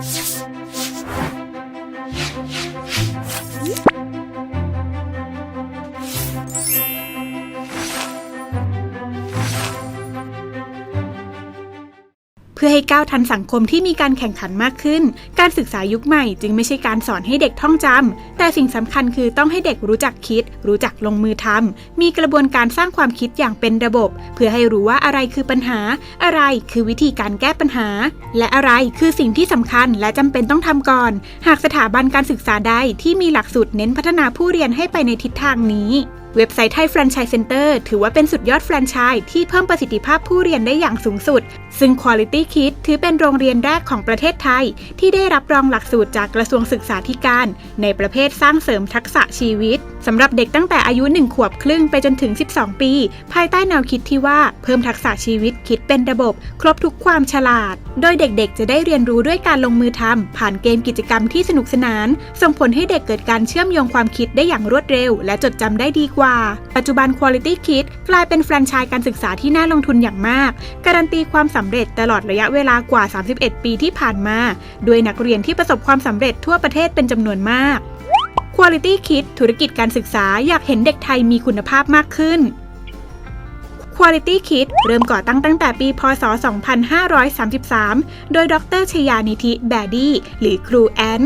Música เพื่อให้ก้าวทันสังคมที่มีการแข่งขันมากขึ้น การศึกษายุคใหม่จึงไม่ใช่การสอนให้เด็กท่องจำแต่สิ่งสำคัญคือต้องให้เด็กรู้จักคิด รู้จักลงมือทำมีกระบวนการสร้างความคิดอย่างเป็นระบบ เพื่อให้รู้ว่าอะไรคือปัญหา อะไรคือวิธีการแก้ปัญหา และอะไรคือสิ่งที่สำคัญและจำเป็นต้องทำก่อน หากสถาบันการศึกษาใดที่มีหลักสูตรเน้นพัฒนาผู้เรียนให้ไปในทิศทางนี้ เว็บไซต์ไทยแฟรนไชส์เซ็นเตอร์ถือว่าเป็นสุดยอดแฟรนไชส์ที่เพิ่มประสิทธิภาพผู้เรียนได้อย่างสูงสุด ซึ่ง Quality Kids ถือเป็นโรงเรียนแรกของประเทศไทย ที่ได้รับรองหลักสูตรจากกระทรวงศึกษาธิการ ในประเภทสร้างเสริมทักษะชีวิตสำหรับเด็กตั้งแต่อายุ 1 ขวบครึ่งไปจนถึง 12 ปี ภายใต้แนวคิดที่ว่าเพิ่มทักษะชีวิตคิดเป็นระบบ ครบทุกความฉลาด โดยเด็กๆ จะได้เรียนรู้ด้วยการลงมือทำผ่านเกมกิจกรรมที่สนุกสนาน ส่งผลให้เด็กเกิดการเชื่อมโยงความคิดได้อย่างรวดเร็ว และจดจำได้ดีกว่าปัจจุบัน Quality Kids กลายเป็นแฟรนไชส์การศึกษาที่น่าลงทุนอย่างมาก การันตีความสำเร็จตลอดระยะเวลากว่า 31 ปีที่ผ่านมาด้วยนักเรียนที่ประสบความสำเร็จทั่วประเทศเป็นจำนวนมาก Quality Kids ธุรกิจการศึกษาอยากเห็นเด็กไทยมีคุณภาพมากขึ้น Quality Kids เริ่มก่อตั้งตั้งแต่ปี พศ 2533 โดยดรชยานิธิ แบดดี้ หรือครูแอน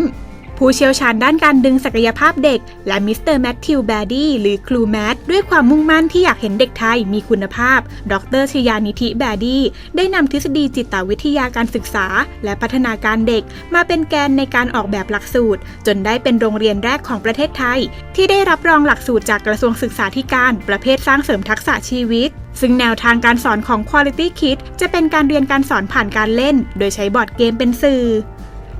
ผู้เชี่ยวชาญด้านการดึงศักยภาพเด็ก และมิสเตอร์แมทธิวแบดดี้หรือครูแมทด้วยความมุ่งมั่นที่อยากเห็นเด็กไทยมีคุณภาพ ดรชยานิธิแบดดี้ได้นำทฤษฎีจิตวิทยาการศึกษา และพัฒนาการเด็ก มาเป็นแกนในการออกแบบหลักสูตร จนได้เป็นโรงเรียนแรกของประเทศไทย ที่ได้รับรองหลักสูตรจากกระทรวงศึกษาธิการ ประเภทสร้างเสริมทักษะชีวิตซึ่งแนวทางการสอนของ Quality Kids จะเป็นการเรียนการสอนผ่านการเล่น โดยใช้บอร์ดเกมเป็นสื่อ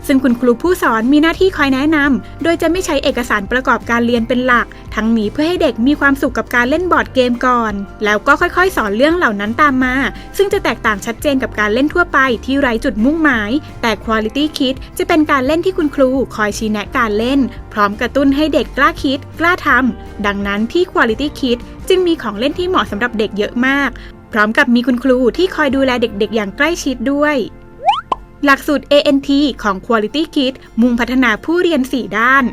ซึ่งคุณครูผู้สอนมีหน้าที่คอยแนะนำโดยจะไม่ใช้เอกสารประกอบการเรียนเป็นหลัก ทั้งนี้เพื่อให้เด็กมีความสุขกับการเล่นบอร์ดเกมก่อน แล้วก็ค่อยๆ สอนเรื่องเหล่านั้นตามมา ซึ่งจะแตกต่างชัดเจนกับการเล่นทั่วไปที่ไร้จุดมุ่งหมาย แต่ Quality Kids จะเป็นการเล่นที่คุณครูคอยชี้แนะการเล่น พร้อมกระตุ้นให้เด็กกล้าคิด กล้าทำดังนั้นที่ Quality Kids จึงมีของเล่นที่เหมาะสำหรับเด็กเยอะมาก พร้อมกับมีคุณครูที่คอยดูแลเด็กๆ อย่างใกล้ชิดด้วย หลักสูตร ANT ของ Quality Kids มุ่งพัฒนาผู้เรียน 4 ด้าน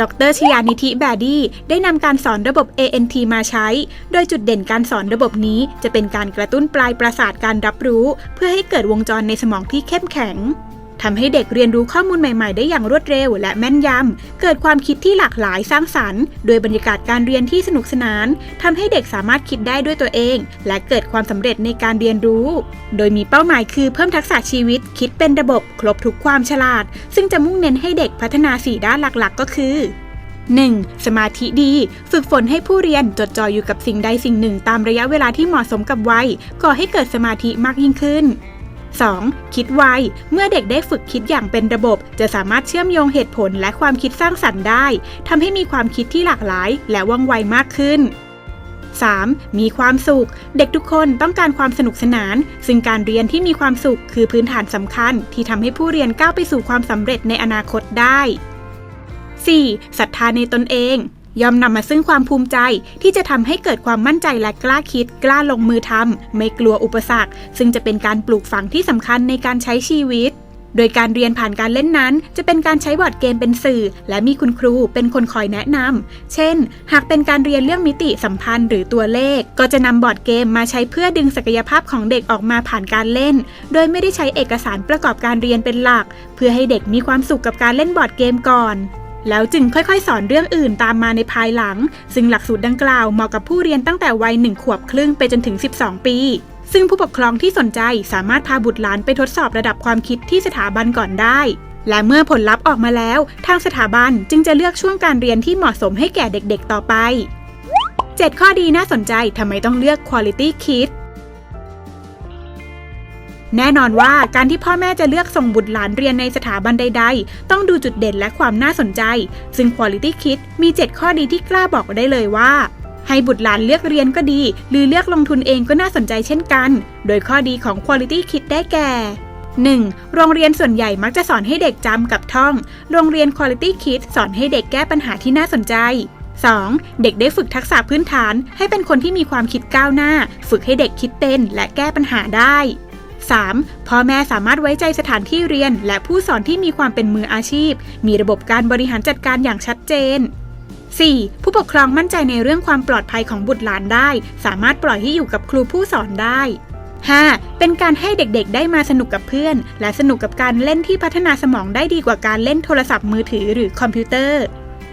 ดรชยานิธิแบดดี้ ได้นำการสอนระบบ ANT มาใช้ โดยจุดเด่นการสอนระบบนี้จะเป็นการกระตุ้นปลายประสาทการรับรู้ เพื่อให้เกิดวงจรในสมองที่เข้มแข็ง ทำให้เด็กเรียนรู้ข้อมูลใหม่ ๆ ได้อย่างรวดเร็วและแม่นยำ เกิดความคิดที่หลากหลายสร้างสรรค์ โดยบรรยากาศการเรียนที่สนุกสนานทำให้เด็กสามารถคิดได้ด้วยตัวเอง และเกิดความสำเร็จในการเรียนรู้ โดยมีเป้าหมายคือเพิ่มทักษะชีวิต คิดเป็นระบบ ครบทุกความฉลาด ซึ่งจะมุ่งเน้นให้เด็กพัฒนา 4 ด้านหลักๆ ก็คือ 1. สมาธิดี ฝึกฝนให้ผู้เรียนจดจ่ออยู่กับสิ่งใดสิ่งหนึ่ง ตามระยะเวลาที่เหมาะสมกับวัย ก่อให้เกิดสมาธิมากยิ่งขึ้น 2. คิดไว เมื่อเด็กได้ฝึกคิดอย่างเป็นระบบ จะสามารถเชื่อมโยงเหตุผลและความคิดสร้างสรรค์ได้ ทำให้มีความคิดที่หลากหลาย และว่องไวมากขึ้น 3. มีความสุข เด็กทุกคนต้องการความสนุกสนาน ซึ่งการเรียนที่มีความสุขคือพื้นฐานสำคัญ ที่ทำให้ผู้เรียนก้าวไปสู่ความสำเร็จในอนาคตได้ 4. ศรัทธาในตนเอง ย่อมนำมาซึ่งความภูมิใจที่จะทำให้เกิดความมั่นใจและกล้าคิด กล้าลงมือทำไม่กลัวอุปสรรค ซึ่งจะเป็นการปลูกฝังที่สำคัญในการใช้ชีวิต โดยการเรียนผ่านการเล่นนั้น จะเป็นการใช้บอร์ดเกมเป็นสื่อ และมีคุณครูเป็นคนคอยแนะนำเช่น หากเป็นการเรียนเรื่องมิติสัมพันธ์หรือตัวเลข ก็จะนำบอร์ดเกมมาใช้เพื่อดึงศักยภาพของเด็กออกมาผ่านการเล่น โดยไม่ได้ใช้เอกสารประกอบการเรียนเป็นหลัก เพื่อให้เด็กมีความสุขกับการเล่นบอร์ดเกมก่อน แล้วจึงค่อยๆ สอนเรื่องอื่นตามมาในภายหลัง ซึ่งหลักสูตรดังกล่าวเหมาะกับผู้เรียนตั้งแต่วัย1ขวบครึ่งไปจนถึง 12 ปี ซึ่งผู้ปกครองที่สนใจสามารถพาบุตรหลานไปทดสอบระดับความคิดที่สถาบันก่อนได้ และเมื่อผลลัพธ์ออกมาแล้ว ทางสถาบันจึงจะเลือกช่วงการเรียนที่เหมาะสมให้แก่เด็กๆ ต่อไป 7 ข้อดีน่าสนใจทำไมต้องเลือก Quality Kids แน่นอนว่าการที่พ่อแม่จะเลือกส่งบุตรหลานเรียนในสถาบันใด ๆ ต้องดูจุดเด่นและความน่าสนใจ ซึ่ง Quality Kids มี 7 ข้อดีที่กล้าบอกได้เลยว่า ให้บุตรหลานเลือกเรียนก็ดี หรือเลือกลงทุนเองก็น่าสนใจเช่นกัน โดยข้อดีของ Quality Kids ได้แก่ 1. โรงเรียนส่วนใหญ่มักจะสอนให้เด็กจำกับท่อง โรงเรียน Quality Kids สอนให้เด็กแก้ปัญหาที่น่าสนใจ 2. เด็กได้ฝึกทักษะพื้นฐาน ให้เป็นคนที่มีความคิดก้าวหน้า ฝึกให้เด็กคิดเป็นและแก้ปัญหาได้ 3. พ่อแม่สามารถไว้ใจสถานที่เรียน และผู้สอนที่มีความเป็นมืออาชีพ มีระบบการบริหารจัดการอย่างชัดเจน 4. ผู้ปกครองมั่นใจในเรื่องความปลอดภัยของบุตรหลานได้ สามารถปล่อยให้อยู่กับครูผู้สอนได้ 5. เป็นการให้เด็กๆ ได้มาสนุกกับเพื่อน และสนุกกับการเล่นที่พัฒนาสมองได้ดีกว่าการเล่นโทรศัพท์มือถือหรือคอมพิวเตอร์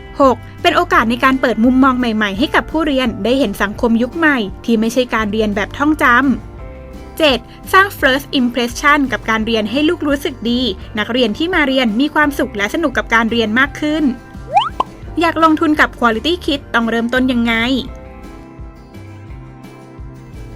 6. เป็นโอกาสในการเปิดมุมมองใหม่ๆ ให้กับผู้เรียนได้เห็นสังคมยุคใหม่ ที่ไม่ใช่การเรียนแบบท่องจำ 7. สร้าง first impression กับการเรียนให้ลูกรู้สึกดี นักเรียนที่มาเรียนมีความสุขและสนุกกับการเรียนมากขึ้น อยากลงทุนกับ Quality Kit ต้องเริ่มต้นยังไง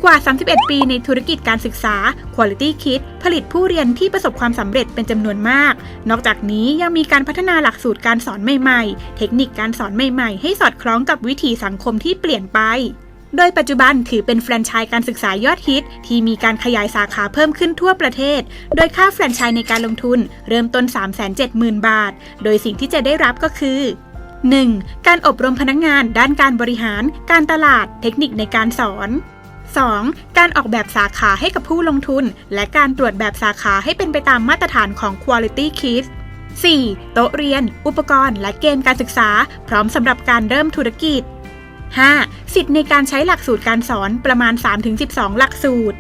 กว่า 31 ปีในธุรกิจการศึกษา Quality Kit ผลิตผู้เรียนที่ประสบความสำเร็จเป็นจำนวนมาก นอกจากนี้ยังมีการพัฒนาหลักสูตรการสอนใหม่ ๆ เทคนิคการสอนใหม่ ๆ ให้สอดคล้องกับวิถีสังคมที่เปลี่ยนไป โดยปัจจุบันถือเป็นแฟรนไชส์การศึกษายอดฮิต ที่มีการขยายสาขาเพิ่มขึ้นทั่วประเทศ โดยค่าแฟรนไชส์ในการลงทุนเริ่มต้น 370,000 บาท โดยสิ่งที่จะได้รับก็คือ 1. การอบรมพนักงานด้านการบริหาร การตลาด เทคนิคในการสอน 2. การออกแบบสาขาให้กับผู้ลงทุน และการตรวจแบบสาขาให้เป็นไปตามมาตรฐานของ Quality Kids 4. โต๊ะเรียน อุปกรณ์ และเกณฑ์การศึกษา พร้อมสำหรับการเริ่มธุรกิจ 5. สิทธิ์ในการใช้หลักสูตรการสอนประมาณ 3-12 หลักสูตร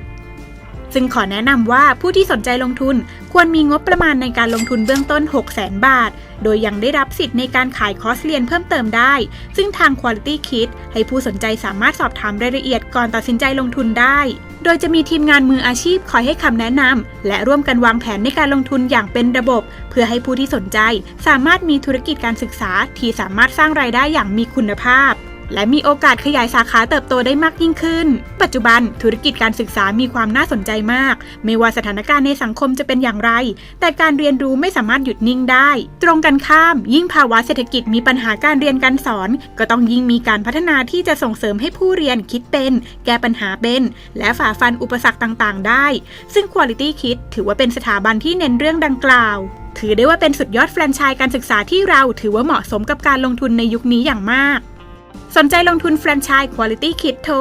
ซึ่งขอแนะนำว่าผู้ที่สนใจลงทุนควรมีงบประมาณในการลงทุนเบื้องต้น 600,000 บาท โดยยังได้รับสิทธิ์ในการขายคอร์สเรียนเพิ่มเติมได้ ซึ่งทาง Quality Kit ให้ผู้สนใจสามารถสอบถามรายละเอียดก่อนตัดสินใจลงทุนได้ โดยจะมีทีมงานมืออาชีพคอยให้คำแนะนำและร่วมกันวางแผนในการลงทุนอย่างเป็นระบบ เพื่อให้ผู้ที่สนใจสามารถมีธุรกิจการศึกษาที่สามารถสร้างรายได้อย่างมีคุณภาพ และมีโอกาสขยายสาขาเติบโตได้มากยิ่งขึ้น ปัจจุบันธุรกิจการศึกษามีความน่าสนใจมาก ไม่ว่าสถานการณ์ในสังคมจะเป็นอย่างไร แต่การเรียนรู้ไม่สามารถหยุดนิ่งได้ ตรงกันข้าม ยิ่งภาวะเศรษฐกิจมีปัญหาการเรียนการสอน ก็ต้องยิ่งมีการพัฒนาที่จะส่งเสริมให้ผู้เรียนคิดเป็น แก้ปัญหาเป็น และฝ่าฟันอุปสรรคต่างๆ ได้ ซึ่ง Quality Kit ถือว่าเป็นสถาบันที่เน้นเรื่องดังกล่าวถือได้ว่าเป็นสุดยอดแฟรนไชส์การศึกษาที่เราถือว่าเหมาะสมกับการลงทุนในยุคนี้อย่างมาก สนใจลงทุนแฟรนไชส์ Quality Kit โทร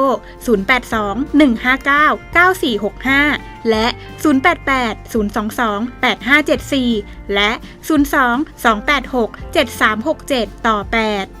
082-159-9465 และ 088-022-8574 และ 02-286-7367 ต่อ 8